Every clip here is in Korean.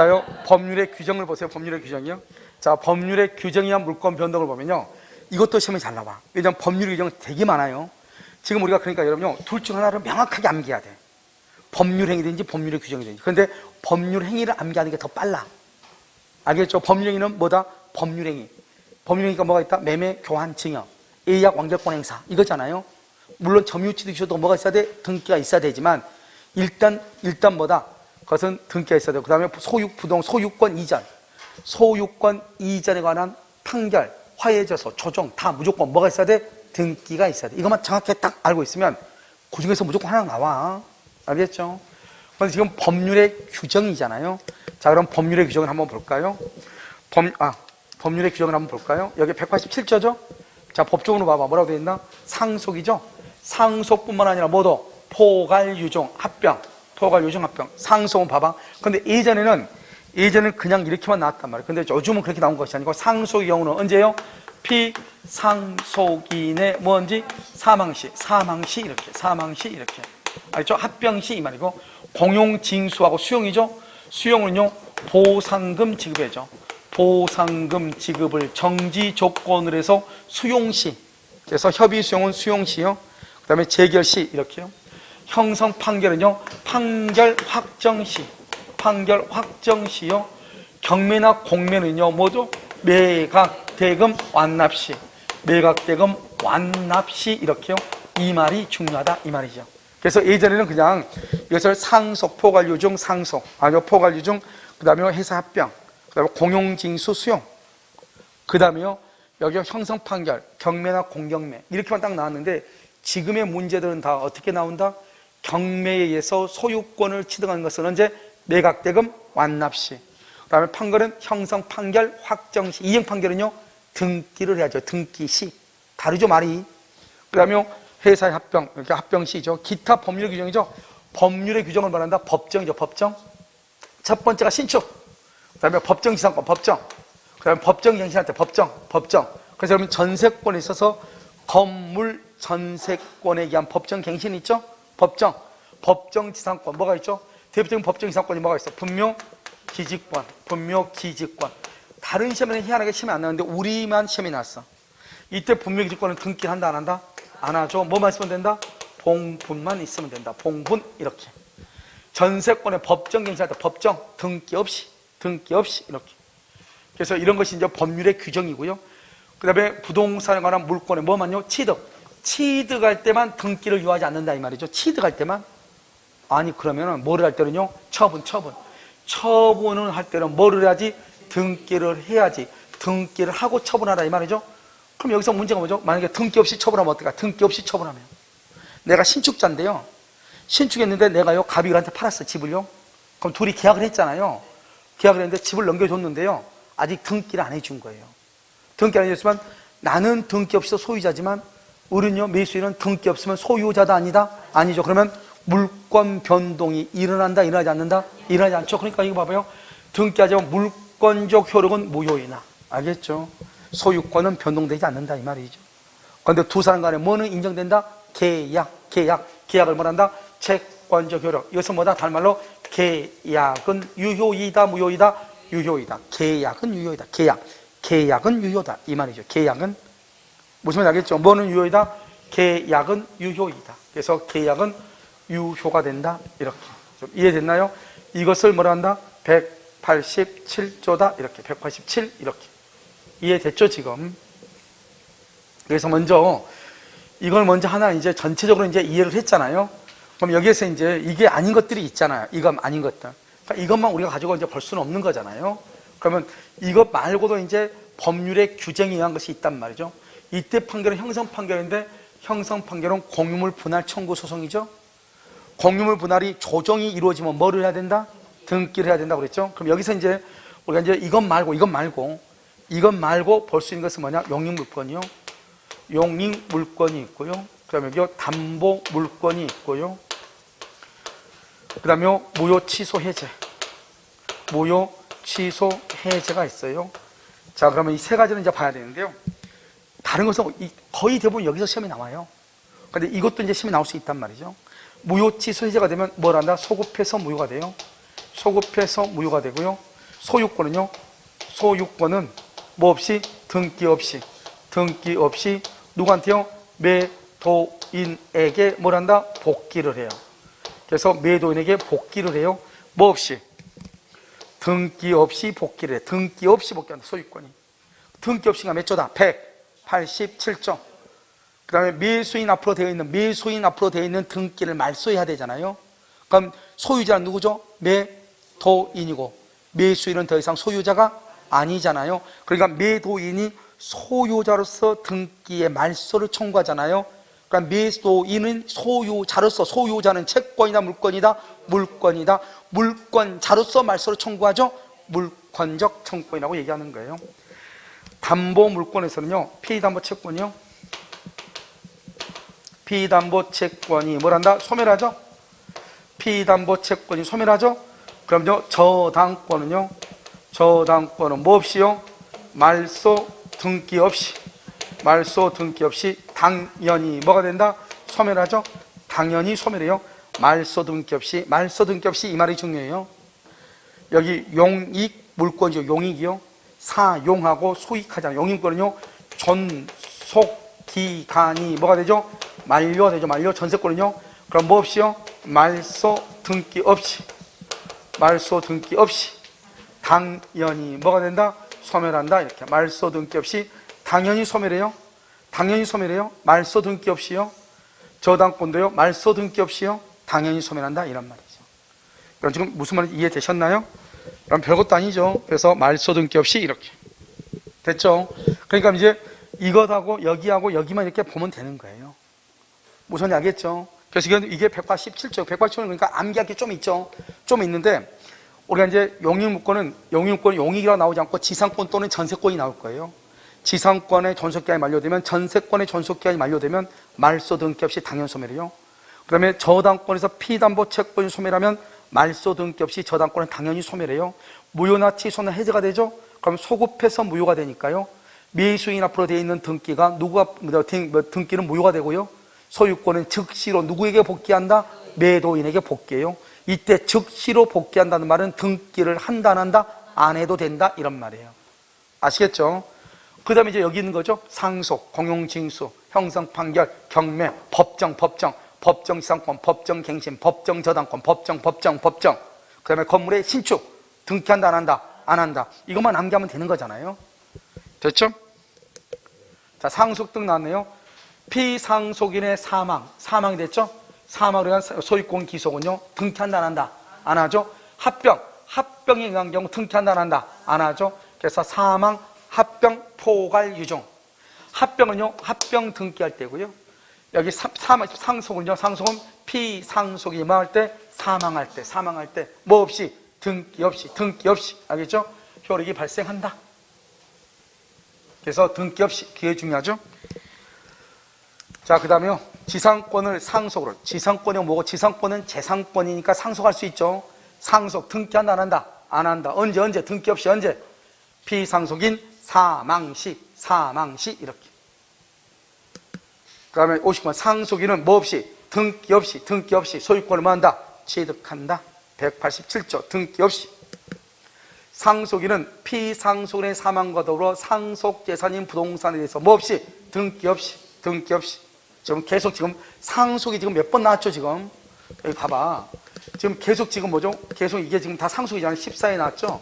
자요, 법률의 규정을 보세요. 법률의 규정이요. 자, 법률의 규정이야 물권 변동을 보면요. 이것도 시험에 잘 나와. 왜냐면 법률 규정은 되게 많아요. 지금 우리가 그러니까 여러분요, 둘 중 하나를 명확하게 암기해야 돼. 법률 행위든지 법률의 규정이든지. 그런데 법률 행위를 암기하는 게 더 빨라. 알겠죠? 법률 행위는 뭐다? 법률 행위. 법률 행위가 뭐가 있다? 매매, 교환, 증여, 예약, 완결권 행사. 이거잖아요. 물론 점유치도 있어도 뭐가 있어야 돼? 등기가 있어야 되지만 일단 일단 뭐다? 그것은 등기가 있어야 되고 그 다음에 소유 부동 소유권 이전. 소유권 이전에 관한 판결, 화해져서 조정 다 무조건 뭐가 있어야 돼? 등기가 있어야 돼. 이것만 정확히 딱 알고 있으면 그 중에서 무조건 하나 나와. 알겠죠? 그런데 지금 법률의 규정이잖아요. 자, 그럼 법률의 규정을 한번 볼까요? 법, 아, 법률의 규정을 한번 볼까요? 여기 187조죠? 자, 법적으로 봐봐. 뭐라고 되어 있나? 상속이죠? 상속뿐만 아니라 뭐도? 포괄, 유종, 합병. 포괄, 유종, 합병. 상속은 봐봐. 근데 예전에는, 예전에는 그냥 이렇게만 나왔단 말이에요. 근데 요즘은 그렇게 나온 것이 아니고 상속의 경우는 언제요? 피상속인의 뭔지? 사망시. 사망시 이렇게. 사망시 이렇게. 알죠? 합병시 이 말이고. 공용 징수하고 수용이죠? 수용은요, 보상금 지급해죠. 보상금 지급을 정지 조건으로 해서 수용시. 그래서 협의 수용은 수용시요. 그 다음에 재결시 이렇게요. 형성 판결은요, 판결 확정시. 판결 확정시요. 경매나 공매는요, 뭐죠? 매각, 대금, 완납시. 매각, 대금, 완납시 이렇게요. 이 말이 중요하다 이 말이죠. 그래서 예전에는 그냥 이것을 상속, 포괄유중, 상속, 아니요 포괄유중, 그 다음에 회사 합병, 그 다음에 공용징수 수용, 그 다음에요 여기 형성 판결, 경매나 공경매 이렇게만 딱 나왔는데 지금의 문제들은 다 어떻게 나온다? 경매에 의해서 소유권을 취득하는 것은 언제 매각대금 완납시, 그 다음에 판결은 형성 판결 확정시, 이행 판결은요 등기를 해야죠. 등기시 다르죠 말이. 그 다음에 회사의 합병, 이렇게 합병시죠. 기타 법률 규정이죠. 법률의 규정을 말한다. 법정이죠. 법정. 첫 번째가 신축. 그 다음에 법정 지상권, 법정. 그 다음에 법정갱신할 때 법정, 법정. 그래서 여러분 전세권에 있어서 건물 전세권에 의한 법정 갱신 있죠? 법정. 법정지상권, 뭐가 있죠? 대표적인 법정지상권이 뭐가 있어? 분묘 기지권, 분묘 기지권. 다른 시험에는 희한하게 시험이 안 나왔는데 우리만 시험이 났어. 이때 분묘 기지권은 등기한다, 안 한다? 안 하죠. 뭐만 있으면 된다? 봉분만 있으면 된다. 봉분 이렇게. 전세권의 법정 갱신할 때 법정 등기 없이 등기 없이 이렇게. 그래서 이런 것이 이제 법률의 규정이고요. 그다음에 부동산에 관한 물권의 뭐만요? 취득. 취득할 때만 등기를 요하지 않는다 이 말이죠. 취득할 때만. 아니 그러면은 뭐를 할 때는요? 처분, 처분. 처분을 할 때는 뭐를 해야지? 등기를 해야지. 등기를 하고 처분하라 이 말이죠. 그럼 여기서 문제가 뭐죠? 만약에 등기 없이 처분하면 어떨까? 등기 없이 처분하면. 내가 신축자인데요. 신축했는데 내가요, 가비글한테 팔았어, 집을요. 그럼 둘이 계약을 했잖아요. 계약을 했는데 집을 넘겨줬는데요. 아직 등기를 안 해준 거예요. 등기 안 해줬지만 나는 등기 없이도 소유자지만 우리는요, 매수인은 등기 없으면 소유자다 아니다? 아니죠. 그러면 물권 변동이 일어난다, 일어나지 않는다? 일어나지 않죠. 그러니까 이거 봐봐요. 등기하자면 물권적 효력은 무효이나. 알겠죠? 소유권은 변동되지 않는다 이 말이죠. 그런데 두 사람 간에 뭐는 인정된다? 계약, 계약, 계약을 뭐란다? 채권적 효력. 이것은 뭐다? 다른 말로 계약은 유효이다, 무효이다, 유효이다. 계약은 유효이다. 계약, 계약은 유효다 이 말이죠. 계약은 무슨 말인지 알겠죠? 뭐는 유효이다? 계약은 유효이다. 그래서 계약은 유효가 된다 이렇게 좀 이해됐나요? 이것을 뭐라 한다? 187조다 이렇게 187 이렇게. 이해됐죠, 지금? 그래서 먼저, 이걸 먼저 하나 이제 전체적으로 이제 이해를 했잖아요. 그럼 여기에서 이제 이게 아닌 것들이 있잖아요. 이건 아닌 것들. 그러니까 이것만 우리가 가지고 이제 볼 수는 없는 거잖아요. 그러면 이것 말고도 이제 법률의 규정에 의한 것이 있단 말이죠. 이때 판결은 형성 판결인데 형성 판결은 공유물 분할 청구 소송이죠. 공유물 분할이 조정이 이루어지면 뭐를 해야 된다? 등기를 해야 된다고 그랬죠. 그럼 여기서 이제 우리가 이제 이것 말고 이것 말고 이것 말고 볼 수 있는 것은 뭐냐? 용익물권이요. 용익물권이 있고요. 그 다음에 여기 담보 물권이 있고요. 그 다음에 무효 취소 해제. 무효 취소 해제가 있어요. 자, 그러면 이 세 가지는 이제 봐야 되는데요. 다른 것은 이- 거의 대부분 여기서 시험이 나와요. 근데 이것도 이제 시험이 나올 수 있단 말이죠. 무효 취소 해제가 되면 뭘 한다? 소급해서 무효가 돼요. 소급해서 무효가 되고요. 소유권은요. 소유권은 뭐 없이 등기 없이 등기 없이 누구한테요? 매도인에게 뭘 한다? 복귀를 해요. 그래서 매도인에게 복귀를 해요. 뭐 없이 등기 없이 복귀를 해. 등기 없이 복귀한다. 소유권이. 등기 없이가 몇 조다? 187조. 그 다음에 매수인 앞으로 되어 있는, 매수인 앞으로 되어 있는 등기를 말소해야 되잖아요. 그럼 소유자는 누구죠? 매도인이고, 매수인은 더 이상 소유자가 아니잖아요. 그러니까 매도인이 소유자로서 등기에 말소를 청구하잖아요. 그러니까 매도인은 소유자로서, 소유자는 채권이다, 물건이다, 물건이다. 물건자로서 말소를 청구하죠. 물권적 청구이라고 얘기하는 거예요. 담보 물권에서는요, 피담보 채권이요. 피담보 채권이 뭘 한다? 소멸하죠? 피담보 채권이 소멸하죠? 그럼요, 저당권은요, 저당권은 뭐 없이요? 말소 등기 없이, 말소 등기 없이 당연히 뭐가 된다? 소멸하죠? 당연히 소멸해요. 말소 등기 없이, 말소 등기 없이 이 말이 중요해요. 여기 용익 물권이죠. 용익이요. 사용하고 소익하잖아요. 용익권은요. 존속 기간이 뭐가 되죠? 만료가 되죠. 만료 전세권은요. 그럼 뭐 없이요? 말소 등기 없이 말소 등기 없이 당연히 뭐가 된다? 소멸한다. 이렇게 말소 등기 없이 당연히 소멸해요. 당연히 소멸해요. 말소 등기 없이요. 저당권도요. 말소 등기 없이요. 당연히 소멸한다. 이런 말이죠. 그럼 지금 무슨 말인지 이해되셨나요? 그럼 별것도 아니죠. 그래서 말소 등기 없이 이렇게 됐죠. 그러니까 이제 이것하고 여기하고 여기만 이렇게 보면 되는 거예요. 무슨 알겠죠? 그래서 이건 이게 187조, 187조는 그러니까 암기할 게좀 있죠. 좀 있는데 우리가 이제 용익물권은 용익물권 용익이라고 나오지 않고 지상권 또는 전세권이 나올 거예요. 지상권의 전속기한이 만료되면 전세권의 전속기한이 만료되면 말소 등기 없이 당연 소멸이요. 그다음에 저당권에서 피담보 채권이 소멸하면 말소 등기 없이 저당권은 당연히 소멸해요. 무효나 취소는 해제가 되죠. 그럼 소급해서 무효가 되니까요. 미수인 앞으로 되어 있는 등기가 누구가 뭐, 등, 뭐, 등기는 무효가 되고요. 소유권은 즉시로 누구에게 복귀한다? 매도인에게 복귀해요. 이때 즉시로 복귀한다는 말은 등기를 한다 안 한다 안 해도 된다 이런 말이에요. 아시겠죠? 그 다음에 이제 여기 있는 거죠. 상속, 공용징수, 형성 판결, 경매, 법정, 법정, 법정 지상권, 법정 갱신, 법정 저당권, 법정, 법정, 법정. 그 다음에 건물의 신축, 등기한다 안 한다 안 한다. 이것만 암기하면 되는 거잖아요. 됐죠? 자, 상속 등 나왔네요. 피상속인의 사망, 사망이 됐죠? 사망으로 인한 소유권 기속은요, 등기한다, 안 한다? 안 하죠? 합병, 합병에 의한 경우 등기한다, 안 한다? 안 하죠? 그래서 사망, 합병, 포괄, 유종. 합병은요, 합병 등기할 때고요. 여기 사, 사, 상속은요, 상속은 피상속이 뭐할 때? 사망할 때, 사망할 때. 뭐 없이? 등기 없이, 등기 없이. 알겠죠? 효력이 발생한다. 그래서 등기 없이, 기회 중요하죠? 자, 그 다음에요. 지상권을 상속으로. 지상권이 뭐고? 지상권은 재산권이니까 상속할 수 있죠. 상속, 등기 한다, 안 한다? 안 한다. 언제, 언제? 등기 없이, 언제? 피상속인 사망시, 사망시, 이렇게. 그 다음에 59번. 상속인은 뭐 없이? 등기 없이, 등기 없이 소유권을 뭐 한다? 취득한다. 187조. 등기 없이. 상속인은 피상속인의 사망과 더불어 상속재산인 부동산에 대해서 뭐 없이? 등기 없이, 등기 없이. 지금 계속 지금 상속이 지금 몇 번 나왔죠, 지금? 여기 봐봐. 지금 계속 지금 뭐죠? 계속 이게 지금 다 상속이잖아요. 14에 나왔죠?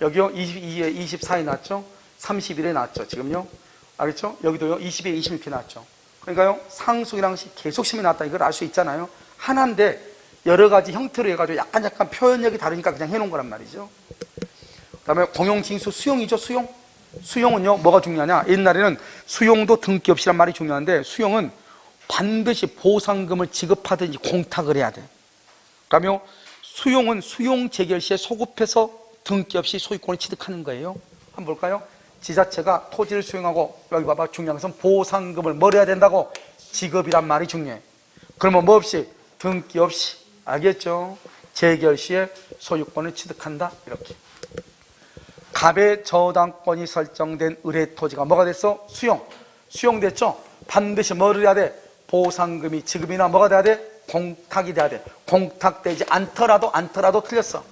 여기요, 22에 24에 나왔죠? 31에 나왔죠, 지금요? 알겠죠? 여기도요, 20에 26에 나왔죠. 그러니까요, 상속이랑 계속 심이 나왔다. 이걸 알 수 있잖아요. 하나인데, 여러 가지 형태로 해가지고 약간 약간 표현력이 다르니까 그냥 해놓은 거란 말이죠. 그 다음에 공용징수 수용이죠, 수용. 수용은요, 뭐가 중요하냐? 옛날에는 수용도 등기 없이란 말이 중요한데, 수용은 반드시 보상금을 지급하든지 공탁을 해야 돼. 그러면 수용은 수용 재결 시에 소급해서 등기 없이 소유권을 취득하는 거예요. 한번 볼까요? 지자체가 토지를 수용하고 여기 봐봐 중요한 것은 보상금을 뭘 해야 된다고 지급이란 말이 중요해. 그러면 뭐 없이 등기 없이 알겠죠? 재결 시에 소유권을 취득한다 이렇게. 갑의 저당권이 설정된 의뢰 토지가 뭐가 됐어? 수용. 수용됐죠? 반드시 뭐를 해야 돼? 보상금이 지급이나 뭐가 돼야 돼? 공탁이 돼야 돼. 공탁되지 않더라도 않더라도 틀렸어.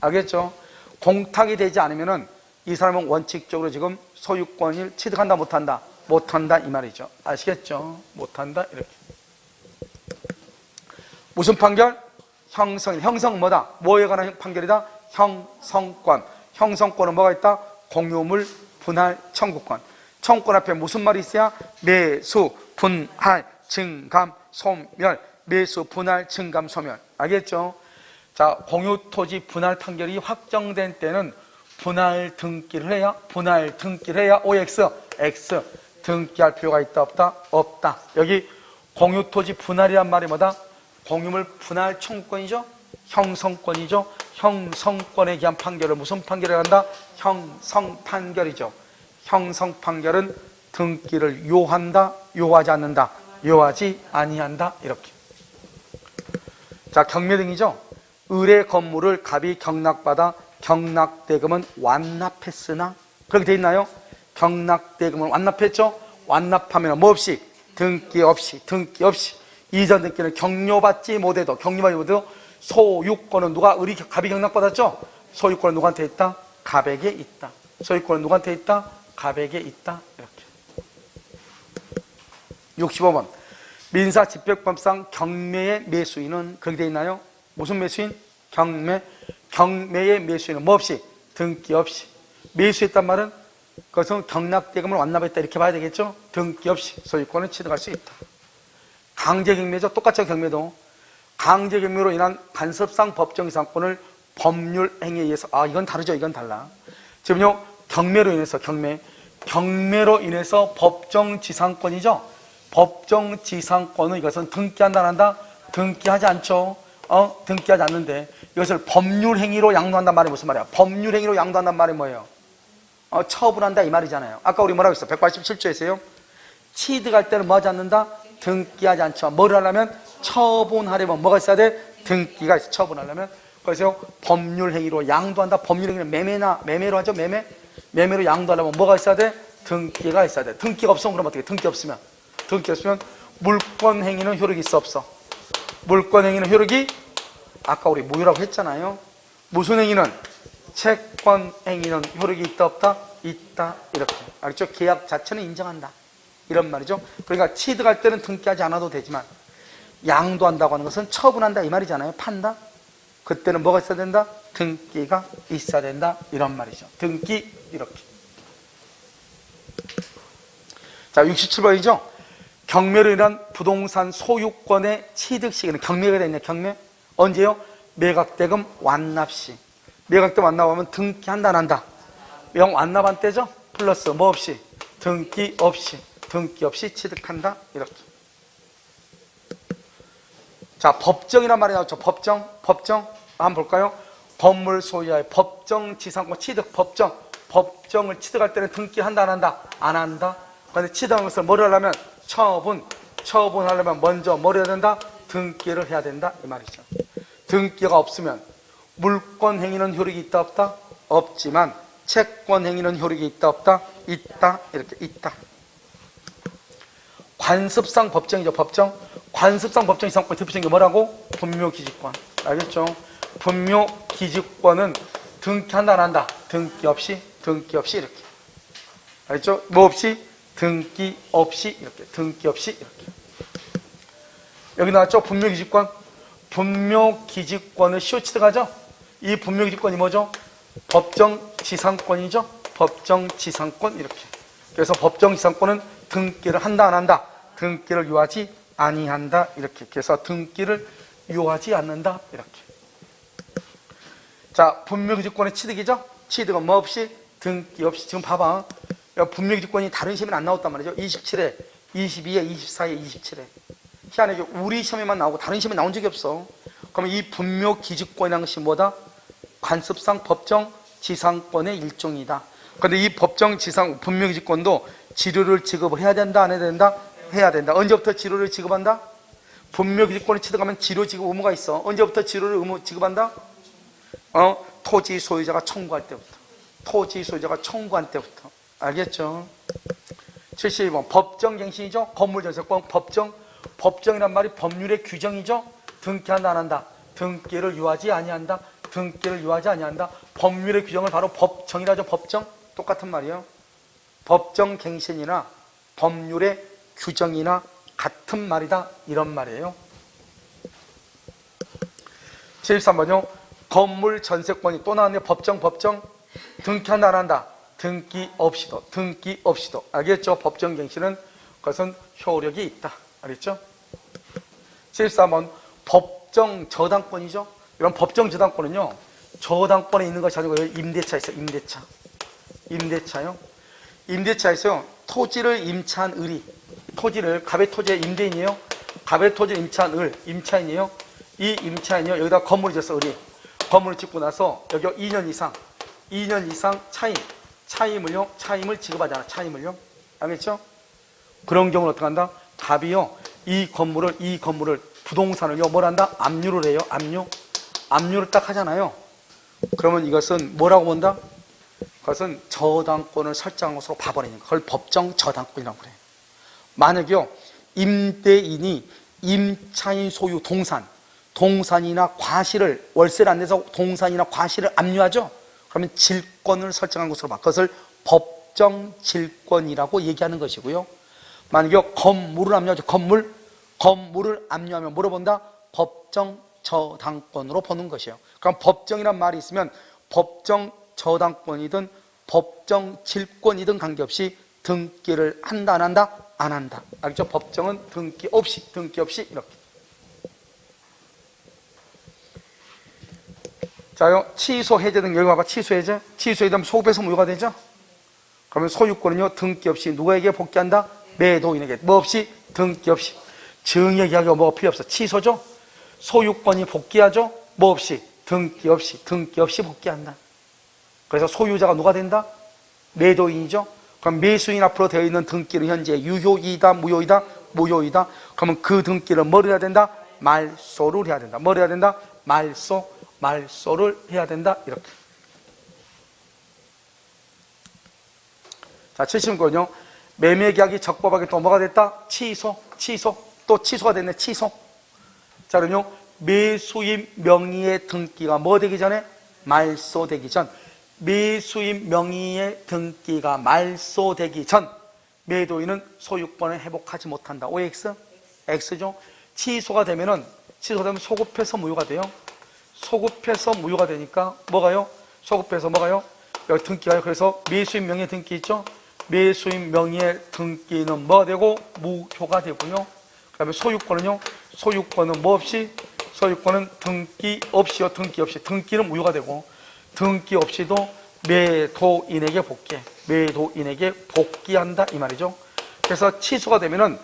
알겠죠? 동탁이 되지 않으면은 이 사람은 원칙적으로 지금 소유권을 취득한다 못한다? 못한다 이 말이죠. 아시겠죠? 못한다 이렇게. 무슨 판결? 형성 형성 뭐다? 뭐에 관한 판결이다? 형성권. 형성권은 뭐가 있다? 공유물 분할 청구권. 청구권 앞에 무슨 말이 있어야? 매수 분할 증감 소멸. 매수 분할 증감 소멸. 알겠죠? 자, 공유 토지 분할 판결이 확정된 때는 분할 등기를 해야 분할 등기를 해야 OX, X 등기할 필요가 있다 없다? 없다. 여기 공유토지 분할이란 말이 뭐다? 공유물 분할 청구권이죠? 형성권이죠? 형성권에 기한 판결을 무슨 판결을 한다? 형성 판결이죠. 형성 판결은 등기를 요한다, 요하지 않는다, 요하지 아니한다 이렇게. 자, 경매등이죠? 의뢰 건물을 갑이 경락받아 경락대금은 완납했으나 그렇게 돼 있나요? 경락대금은 완납했죠? 완납하면 뭐 없이 등기 없이 등기 없이 이전 등기는 경료받지 못해도 경료받지 못해도 소유권은 누가 의리 갑이 경락받았죠? 소유권은 누구한테 있다? 갑에게 있다. 소유권은 누구한테 있다? 갑에게 있다. 이렇게. 65번 민사 집행법상 경매의 매수인은 그렇게 돼 있나요? 무슨 매수인? 경매. 경매의 매수인은 뭐 없이? 등기 없이. 매수했단 말은 그것은 경락대금을 완납했다 이렇게 봐야 되겠죠? 등기 없이 소유권을 취득할 수 있다. 강제 경매죠. 똑같죠 경매도. 강제 경매로 인한 간섭상 법정이상권을 법률 행위에 의해서 아 이건 다르죠. 이건 달라. 지금요 경매로 인해서 경매 경매로 인해서 법정지상권이죠. 법정지상권은 이것은 등기한다 안 한다? 등기하지 않죠. 어? 등기하지 않는데 이것을 법률 행위로 양도한단 말이 무슨 말이야? 법률 행위로 양도한단 말이 뭐예요? 어, 처분한다 이 말이잖아요. 아까 우리 뭐라고 했어? 187조에서요. 취득할 때는 뭐 하지 않는다? 등기하지 않죠. 뭘 하려면 처분하려면 뭐가 있어야 돼? 등기가 있어. 처분하려면 그래서 법률 행위로 양도한다. 법률 행위는 매매나 매매로 하죠. 매매. 매매로 양도하려면 뭐가 있어야 돼? 등기가 있어야 돼. 등기가 없으면 그럼 어떻게? 등기 없으면 등기 없으면 물권 행위는 효력이 있어 없어? 물권 행위는 효력이 아까 우리 무효라고 했잖아요. 무슨 행위는 채권 행위는 효력이 있다 없다? 있다 이렇게 알겠죠? 계약 자체는 인정한다 이런 말이죠. 그러니까 취득할 때는 등기하지 않아도 되지만 양도한다고 하는 것은 처분한다 이 말이잖아요. 판다. 그때는 뭐가 있어야 된다? 등기가 있어야 된다 이런 말이죠. 등기 이렇게. 자 67번이죠. 경매로 인한 부동산 소유권의 취득 시기는 경매가 되냐 경매? 언제요? 매각대금 완납 시. 매각대금 완납하면 등기한다 안 한다. 명 완납한 때죠? 플러스 뭐 없이? 등기 없이. 등기 없이 취득한다. 이렇게. 자 법정이란 말이 나오죠. 법정 법정. 한번 볼까요? 건물 소유자의 법정 지상권 취득 법정. 법정을 취득할 때는 등기 한다 안 한다. 안 한다. 그런데 취득한 것을 뭐를 하려면 처분, 처분하려면 먼저 뭘 해야 된다? 등기를 해야 된다 이 말이죠. 등기가 없으면 물권 행위는 효력이 있다 없다? 없지만 채권 행위는 효력이 있다 없다? 있다 이렇게 있다. 관습상 법정이죠 법정. 관습상 법정 이 상권 대표적인 게 뭐라고? 분묘기지권 알겠죠? 분묘기지권은 등기한다 안 한다? 등기 없이 등기 없이 이렇게 알겠죠? 뭐 없이? 등기 없이 이렇게 등기 없이 이렇게. 여기 나왔죠? 분묘기지권? 분묘기지권을 취득하죠? 이 분묘기지권이 뭐죠? 법정지상권이죠? 법정지상권 이렇게. 그래서 법정지상권은 등기를 한다 안 한다? 등기를 요하지 아니한다 이렇게. 그래서 등기를 요하지 않는다 이렇게. 자 분묘기지권의 취득이죠? 취득은 뭐 없이? 등기 없이. 지금 봐봐 분묘기지권이 다른 시험에 안 나왔단 말이죠. 27회, 22회, 24회, 27회. 희한하게 우리 시험에만 나오고 다른 시험에 나온 적이 없어. 그러면 이 분묘기지권이라는 것이 뭐다? 관습상 법정 지상권의 일종이다. 그런데 이 법정 지상 분묘기지권도 지료를 지급을 해야 된다, 안 해야 된다? 해야 된다. 언제부터 지료를 지급한다? 분묘기지권을 취득하면 지료 지급 의무가 있어. 언제부터 지료를 의무 지급한다? 어, 토지 소유자가 청구할 때부터. 토지 소유자가 청구할 때부터. 알겠죠? 72번 법정갱신이죠? 건물전세권 법정 법정이란 말이 법률의 규정이죠? 등기한다 안 한다 등기를 유하지 아니한다 등기를 유하지 아니한다 법률의 규정을 바로 법정이라죠. 법정. 똑같은 말이에요. 법정 갱신이나 법률의 규정이나 같은 말이다. 이런 말이에요. 73번요. 건물 전세권이 또 나왔네요. 법정, 법정. 등기한다, 안 한다. 등기 없이도, 등기 없이도. 알겠죠? 법정 갱신은 그것은 효력이 있다. 알겠죠? 74번. 법정 저당권이죠? 이런 법정 저당권은요, 저당권에 있는 것이 아니고 임대차 있어요. 임대차. 임대차요. 임대차에서 토지를 임차한 을이 토지를 갑의 토지의 임대인이에요. 갑의 토지를 임차한 을 임차인이에요. 이 임차인이요. 여기다 건물을 지었어 을이 건물을 짓고 나서 여기 2년 이상 2년 이상 차임 차임을요. 차임을 지급하잖아. 차임을요. 알겠죠? 그런 경우는 어떻게 한다? 갑이요. 이 건물을 이 건물을 부동산을요. 뭘 한다? 압류를 해요. 압류. 압류를 딱 하잖아요. 그러면 이것은 뭐라고 본다? 그것은 저당권을 설정한 것으로 봐버리는 거. 그걸 법정 저당권이라고 그래요. 만약에요, 임대인이 임차인 소유 동산, 동산이나 과실을 월세를 안 내서 동산이나 과실을 압류하죠. 그러면 질권을 설정한 것으로 봐. 그것을 법정 질권이라고 얘기하는 것이고요. 만약에 건물을 압류하죠. 건물, 건물을 압류하면 뭐로 본다? 법정 저당권으로 보는 것이에요. 그럼 법정이란 말이 있으면 법정 저당권이든 법정 질권이든 관계없이 등기를 한다 안 한다 안 한다 알겠죠? 법정은 등기 없이 등기 없이 이렇게 자요 취소 해제 등 여기 봐봐 취소 해제 취소 해제하면 소급해서 무효가 되죠? 그러면 소유권은요 등기 없이 누구에게 복귀한다? 매도인에게 뭐 없이 등기 없이 증여 계약이 뭐가 필요 없어 취소죠? 소유권이 복귀하죠? 뭐 없이 등기 없이 등기 없이 복귀한다 그래서 소유자가 누가 된다? 매도인이죠. 그럼 매수인 앞으로 되어 있는 등기는 현재 유효이다, 무효이다, 무효이다. 그러면 그 등기를 뭘 해야 된다? 말소를 해야 된다. 뭘 해야 된다? 말소, 말소를 해야 된다. 이렇게. 자, 70번요. 매매 계약이 적법하게 또 뭐가 됐다? 취소, 취소. 또 취소가 됐네, 취소. 자, 그럼요. 매수인 명의의 등기가 뭐 되기 전에? 말소되기 전. 매수인 명의의 등기가 말소되기 전 매도인은 소유권을 회복하지 못한다. OX? X죠. 취소가 되면은 취소되면 소급해서 무효가 돼요. 소급해서 무효가 되니까 뭐가요? 소급해서 뭐가요? 등기가요. 그래서 매수인 명의 등기 있죠? 매수인 명의의 등기는 뭐 되고 무효가 되고요. 그다음에 소유권은요. 소유권은 뭐 없이 소유권은 등기 없이요. 등기 없이 등기는 무효가 되고 등기 없이도 매도인에게 복귀해. 매도인에게 복귀한다 이 말이죠. 그래서 취소가 되면은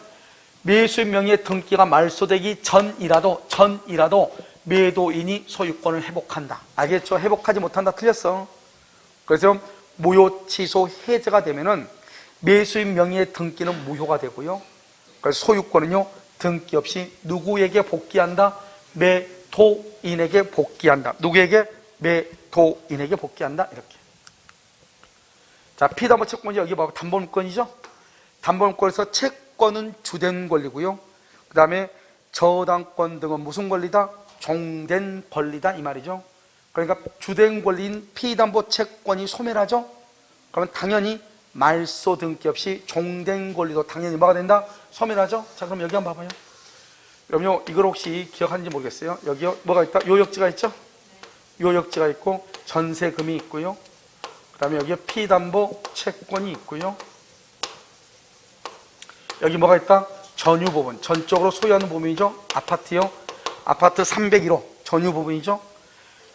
매수인 명의의 등기가 말소되기 전이라도 전이라도 매도인이 소유권을 회복한다. 알겠죠? 회복하지 못한다 틀렸어. 그래서 무효 취소 해제가 되면은 매수인 명의의 등기는 무효가 되고요. 그래서 소유권은요 등기 없이 누구에게 복귀한다? 매도인에게 복귀한다. 누구에게? 매도인에게 복귀한다. 이렇게. 자, 피담보 채권이 여기 봐봐. 담보물권이죠? 담보물권에서 채권은 주된 권리고요. 그 다음에 저당권 등은 무슨 권리다? 종된 권리다. 이 말이죠. 그러니까 주된 권리인 피담보 채권이 소멸하죠? 그러면 당연히 말소 등기 없이 종된 권리도 당연히 뭐가 된다? 소멸하죠? 자, 그럼 여기 한번 봐봐요. 여러분요, 이걸 혹시 기억하는지 모르겠어요. 여기 뭐가 있다? 요역지가 있죠? 요역지가 있고 전세금이 있고요. 그 다음에 여기에 피담보 채권이 있고요. 여기 뭐가 있다? 전유 부분. 전적으로 소유하는 부분이죠. 아파트요. 아파트 301호 전유 부분이죠.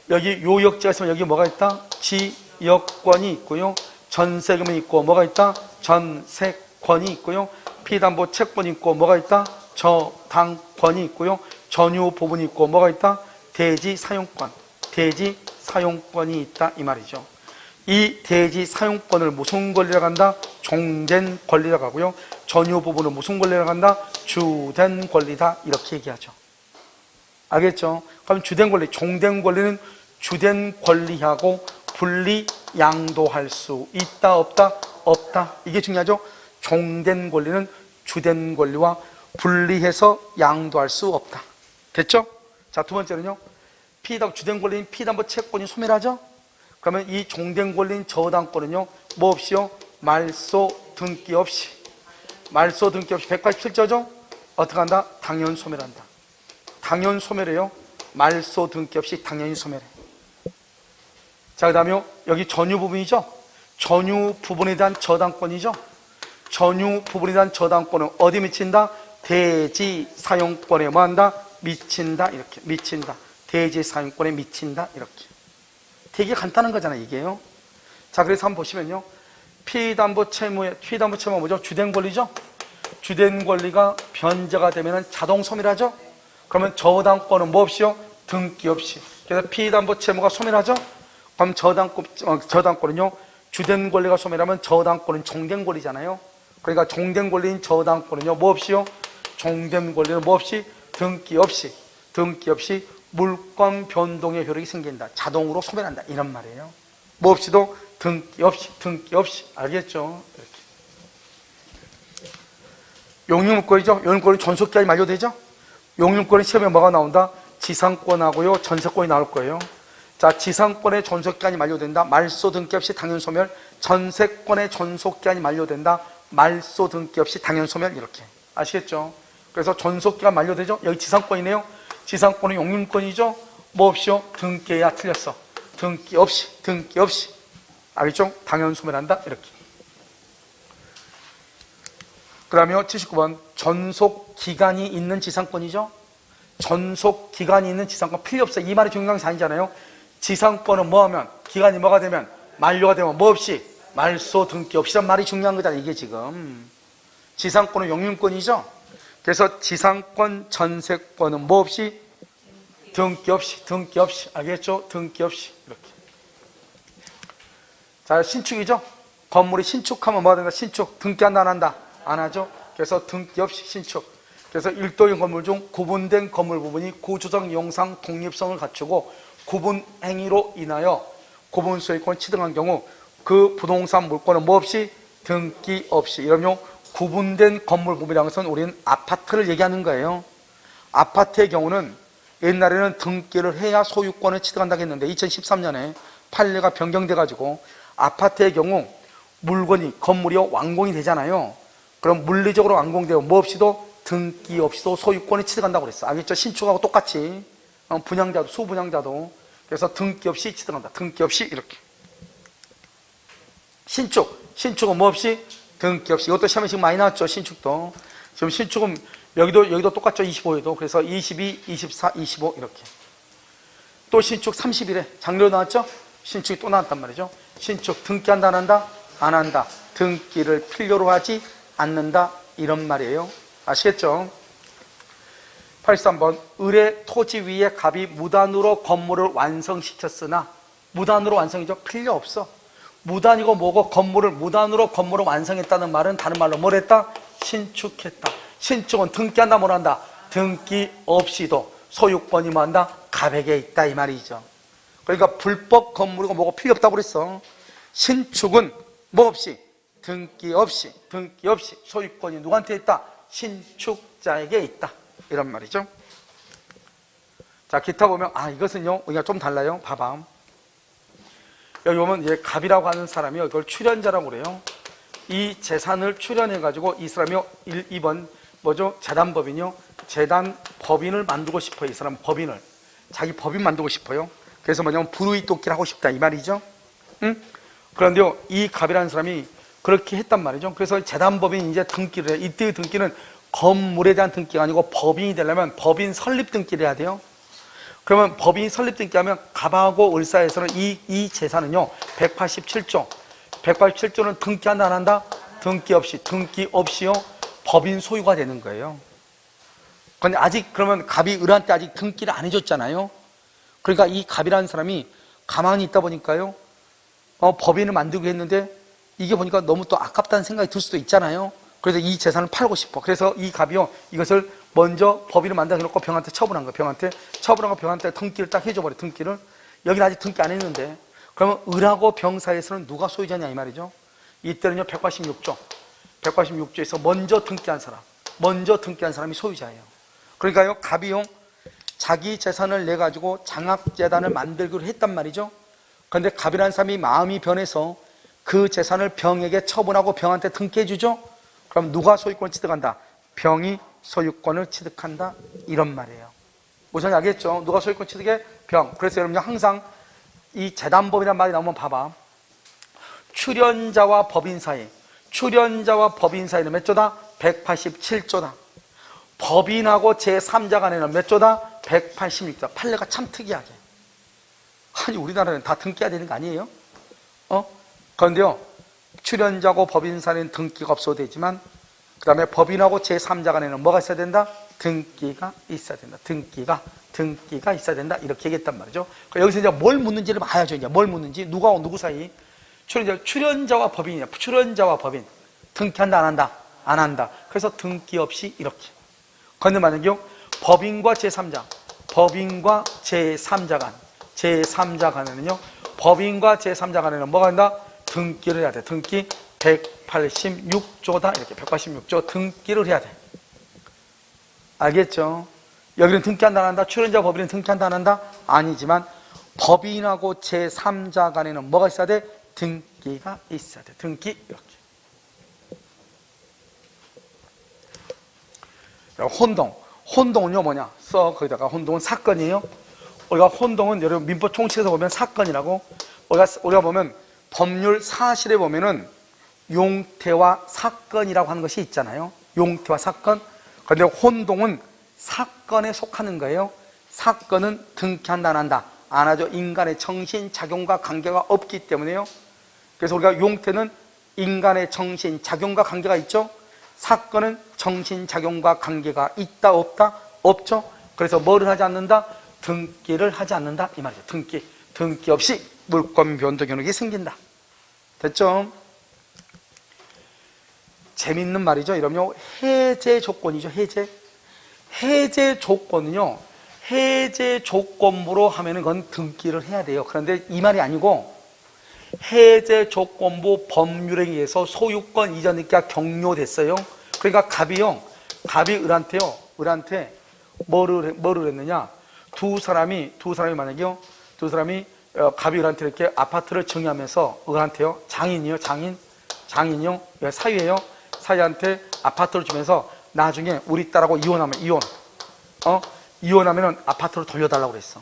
여기 요역지가 있으면 여기 뭐가 있다? 지역권이 있고요. 전세금이 있고 뭐가 있다? 전세권이 있고요. 피담보 채권이 있고 뭐가 있다? 저당권이 있고요. 전유 부분이 있고 뭐가 있다? 대지 사용권. 대지 사용권이 있다 이 말이죠. 이 대지 사용권을 무슨 권리라고 한다? 종된 권리라고 하고요. 전유 부분을 무슨 권리라고 한다? 주된 권리다 이렇게 얘기하죠. 알겠죠? 그럼 주된 권리, 종된 권리는 주된 권리하고 분리 양도할 수 있다 없다? 없다. 이게 중요하죠. 종된 권리는 주된 권리와 분리해서 양도할 수 없다. 됐죠? 자, 두 번째는요. 피담 주된 권리인 피담보 채권이 소멸하죠? 그러면 이 종된 권리인 저당권은요, 뭐 없이요? 말소 등기 없이. 말소 등기 없이 187조죠? 어떻게 한다? 당연 소멸한다. 당연 소멸해요. 말소 등기 없이 당연히 소멸해. 자, 그 다음에 여기 전유 부분이죠? 전유 부분에 대한 저당권이죠? 전유 부분에 대한 저당권은 어디 미친다? 대지 사용권에 뭐 한다? 미친다. 이렇게. 미친다. 대지 사용권에 미친다. 이렇게. 되게 간단한 거잖아요, 이게요. 자, 그래서 한번 보시면요. 피담보 채무의, 피담보 채무가 뭐죠? 주된 권리죠? 주된 권리가 변제가 되면 자동 소멸하죠? 그러면 저당권은 뭐 없이요? 등기 없이. 그래서 피담보 채무가 소멸하죠? 그럼 저당권, 어, 저당권은요? 주된 권리가 소멸하면 저당권은 종된 권리잖아요. 그러니까 종된 권리인 저당권은요, 뭐 없이요? 종된 권리는 뭐 없이? 등기 없이. 등기 없이 물권 변동의 효력이 생긴다. 자동으로 소멸한다. 이런 말이에요. 뭐 없이도 등기 없이, 등기 없이. 알겠죠? 이렇게. 용유물권이죠? 용유물권은 전속기한이 만료되죠? 용유물권의 시험에 뭐가 나온다? 지상권하고요, 전세권이 나올 거예요. 자, 지상권의 전속기한이 만료된다. 말소 등기 없이 당연 소멸. 전세권의 전속기한이 만료된다. 말소 등기 없이 당연 소멸. 이렇게. 아시겠죠? 그래서 전속기간 만료되죠? 여기 지상권이네요. 지상권은 용융권이죠? 뭐 없이요? 등기야 틀렸어. 등기 없이, 등기 없이. 알겠죠? 당연 소멸한다. 이렇게. 그 다음에 79번. 전속 기간이 있는 지상권이죠? 전속 기간이 있는 지상권 필요 없어. 이 말이 중요한 게 아니잖아요. 지상권은 뭐 하면, 기간이 뭐가 되면, 만료가 되면 뭐 없이, 말소 등기 없이란 말이 중요한 거잖아. 이게 지금. 지상권은 용융권이죠? 그래서 지상권, 전세권은 뭐 없이 등기 없이, 등기 없이, 알겠죠? 등기 없이 이렇게. 자, 신축이죠? 건물이 신축하면 뭐가 된다? 신축. 등기 한다, 안 한다? 안 하죠? 그래서 등기 없이 신축. 그래서 일도형 건물 중 구분된 건물 부분이 구조적 용상 독립성을 갖추고 구분 행위로 인하여 구분 소유권 취득한 경우 그 부동산 물권은 뭐 없이 등기 없이 이러면 구분된 건물 부분이라는 것은 우리는 아파트를 얘기하는 거예요. 아파트의 경우는 옛날에는 등기를 해야 소유권을 취득한다고 했는데 2013년에 판례가 변경돼 가지고 아파트의 경우 물건이 건물이 완공이 되잖아요. 그럼 물리적으로 완공되고 뭐 없이도 등기 없이도 소유권을 취득한다고 그랬어. 알겠죠? 신축하고 똑같이 어, 분양자도 수분양자도 그래서 등기 없이 취득한다. 등기 없이 이렇게 신축 신축은 뭐 없이 등기 없이 이것도 시험에 지금 많이 나왔죠. 신축도 지금 신축은 여기도 여기도 똑같죠. 25에도 그래서 22, 24, 25 이렇게 또 신축 30일에 작년에 나왔죠. 신축이 또 나왔단 말이죠. 신축 등기 한다 안 한다? 안 한다. 등기를 필요로 하지 않는다 이런 말이에요. 아시겠죠? 83번 을의 토지 위에 갑이 무단으로 건물을 완성시켰으나 무단으로 완성이죠? 필요 없어. 무단이고 뭐고 건물을 무단으로 건물을 완성했다는 말은 다른 말로 뭘 했다? 신축했다. 신축은 등기한다 뭘 한다? 등기 없이도 소유권이 뭐 한다? 갑에게 있다 이 말이죠. 그러니까 불법 건물이고 뭐고 필요 없다고 그랬어. 신축은 뭐 없이 등기 없이 등기 없이 소유권이 누구한테 있다? 신축자에게 있다. 이런 말이죠. 자, 기타 보면 아, 이것은요. 우리가 좀 달라요. 봐봐. 여기 보면 이제 갑이라고 하는 사람이 이걸 출연자라고 그래요. 이 재산을 출연해 가지고 이 사람이 1, 2번 뭐죠? 재단 법인요. 재단 법인을 만들고 싶어요. 이 사람 법인을. 자기 법인 만들고 싶어요. 그래서 뭐냐면 불의 돕기를 하고 싶다 이 말이죠. 응? 그런데요. 이 갑이라는 사람이 그렇게 했단 말이죠. 그래서 재단법인 이제 등기를 해. 이때의 등기는 건물에 대한 등기가 아니고 법인이 되려면 법인 설립 등기를 해야 돼요. 그러면 법인 설립 등기하면 갑하고 을사에서는 이, 이 재산은요 187조 187조는 등기한다 안 한다? 등기 없이 등기 없이요 법인 소유가 되는 거예요 근데 아직 그러면 갑이 을한테 아직 등기를 안 해줬잖아요 그러니까 이 갑이라는 사람이 가만히 있다 보니까요 어, 법인을 만들고 했는데 이게 보니까 너무 또 아깝다는 생각이 들 수도 있잖아요 그래서 이 재산을 팔고 싶어 그래서 이 갑이요 이것을 먼저 법인을 만들어 놓고 병한테 처분한 거야. 병한테 처분한 거 병한테 등기를 딱 해줘 버려. 등기를 여기는 아직 등기 안 했는데 그러면 을하고 병 사이에서는 누가 소유자냐 이 말이죠. 이때는요 186조 186조에서 먼저 등기한 사람 먼저 등기한 사람이 소유자예요. 그러니까요 갑이요 자기 재산을 내 가지고 장학재단을 만들기로 했단 말이죠. 그런데 갑이라는 사람이 마음이 변해서 그 재산을 병에게 처분하고 병한테 등기해 주죠. 그럼 누가 소유권을 취득한다? 병이 소유권을 취득한다. 이런 말이에요. 무슨 알겠죠? 누가 소유권 취득해? 병. 그래서 여러분 항상 이 재단법이라는 말이 나오면 봐봐. 출연자와 법인 사이. 출연자와 법인 사이는 몇 조다? 187조다. 법인하고 제3자 간에는 몇 조다? 186조. 판례가 참 특이하게. 아니 우리나라는 다 등기해야 되는 거 아니에요? 어? 그런데요. 출연자고 법인 사이는 등기가 없어도 되지만 그 다음에 법인하고 제3자 간에는 뭐가 있어야 된다? 등기가 있어야 된다. 등기가, 등기가 있어야 된다. 이렇게 얘기했단 말이죠. 그러니까 여기서 이제 뭘 묻는지를 봐야죠. 이제 뭘 묻는지. 누가 누구 사이? 출연자, 출연자와 법인이야. 출연자와 법인. 등기한다, 안 한다? 안 한다. 그래서 등기 없이 이렇게. 그런데 만약에 법인과 제3자, 법인과 제3자 간, 제3자 간에는요, 법인과 제3자 간에는 뭐가 한다? 등기를 해야 돼. 등기 186조다. 이렇게 186조 등기를 해야 돼. 알겠죠? 여기는 등기한다 안 한다? 출연자 법인은 등기한다 안 한다? 아니지만 법인하고 제3자 간에는 뭐가 있어야 돼? 등기가 있어야 돼. 등기 이렇게. 혼동. 혼동은요 뭐냐? 써 거기다가 혼동은 사건이에요. 우리가 혼동은 여러분 민법 총칙에서 보면 사건이라고 우리가 우리가 보면 법률 사실에 보면은 용태와 사건이라고 하는 것이 있잖아요. 용태와 사건. 그런데 혼동은 사건에 속하는 거예요. 사건은 등기한다 안 한다. 안 하죠. 인간의 정신 작용과 관계가 없기 때문에요. 그래서 우리가 용태는 인간의 정신 작용과 관계가 있죠. 사건은 정신 작용과 관계가 있다 없다 없죠. 그래서 뭐를 하지 않는다? 등기를 하지 않는다 이 말이죠. 등기 등기 없이 물권 변동 경력이 생긴다. 됐죠? 재밌는 말이죠. 이러면 해제 조건이죠. 해제. 해제 조건은요. 해제 조건부로 하면은 그건 등기를 해야 돼요. 그런데 이 말이 아니고 해제 조건부 법률에 의해서 소유권 이전 등기가 격려됐어요. 그러니까 갑이요. 갑이 을한테요. 을한테 뭐를 뭐를 했느냐? 두 사람이 두 사람이 만약에요. 두 사람이 어, 갑이 을한테 이렇게 아파트를 정의하면서 을한테요. 장인이요. 장인. 장인이요. 예, 사위예요. 사위한테 아파트를 주면서 나중에 우리 딸하고 이혼하면 이혼. 어? 이혼하면은 아파트를 돌려달라고 그랬어.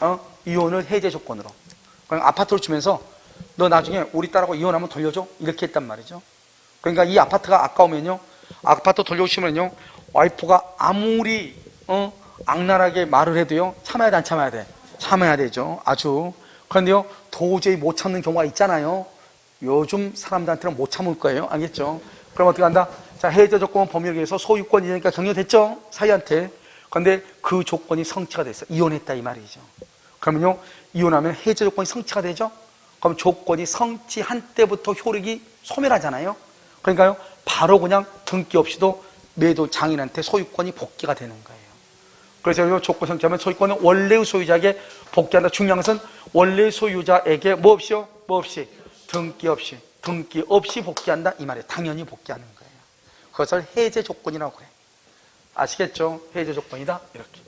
어? 이혼을 해제 조건으로. 그냥 아파트를 주면서 너 나중에 우리 딸하고 이혼하면 돌려줘? 이렇게 했단 말이죠. 그러니까 이 아파트가 아까우면요. 아파트 돌려주시면요. 와이프가 아무리 어? 악랄하게 말을 해도요. 참아야 돼, 안 참아야 돼? 참아야 되죠. 아주. 그런데요. 도저히 못 참는 경우가 있잖아요. 요즘 사람들한테는 못 참을 거예요. 알겠죠? 그럼 어떻게 한다? 자, 해제 조건 법률에 의해서 소유권 이전니까 격려됐죠? 사이한테. 그런데 그 조건이 성취가 됐어. 이혼했다 이 말이죠. 그러면요. 이혼하면 해제 조건이 성취가 되죠? 그럼 조건이 성취한 때부터 효력이 소멸하잖아요. 그러니까요. 바로 그냥 등기 없이도 매도 장인한테 소유권이 복귀가 되는 거예요. 그래서 이 조건 성취하면 소유권은 원래의 소유자에게 복귀한다. 중요한 것은 원래 소유자에게 뭐 없이요? 뭐 없이? 등기 없이. 등기 없이 복귀한다. 이 말이에요. 당연히 복귀하는 거예요. 그것을 해제 조건이라고 그래. 아시겠죠? 해제 조건이다. 이렇게.